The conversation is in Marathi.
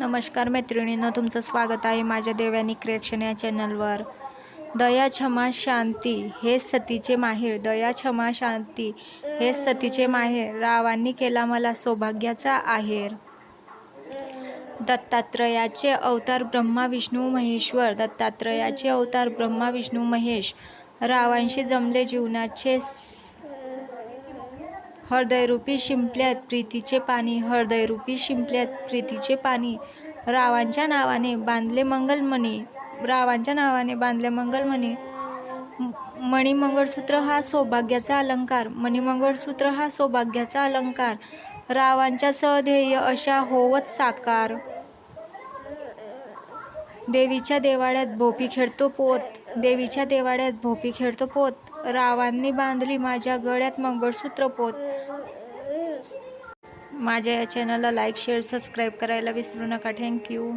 नमस्कार मैत्रिणींनो तुमचं स्वागत आहे माझ्या देव्यानी क्रिएक्शन या चॅनलवर. दया क्षमा शांती हे सतीचे माहेर. दया क्षमा शांती हे सतीचे माहेर. रावांनी केला मला सौभाग्याचा आहेर. दत्तात्रयाचे अवतार ब्रह्मा विष्णू महेश्वर. दत्तात्रयाचे अवतार ब्रह्मा विष्णू महेश. रावांशी जमले जीवनाचे हृदयरूपी शिंपल्यात प्रीतीचे पाणी हृदयरूपी शिंपल्यात प्रीतीचे पाणी. रावांच्या नावाने बांधले मंगलमणी रावांच्या नावाने बांधले मंगलमणी. मणिमंगळसूत्र हा सौभाग्याचा अलंकार मणिमंगळसूत्र हा सौभाग्याचा अलंकार. रावांच्या सध्येय अशा होवत साकार. देवीच्या देवाड्यात भोपी खेळतो पोत देवीच्या देवाड्यात भोपी खेळतो पोत. रावांनी बांधली माझ्या गळ्यात मंगळसूत्र पोत. माझ्या या चॅनलला लाईक शेअर सबस्क्राईब करायला विसरू नका. थँक्यू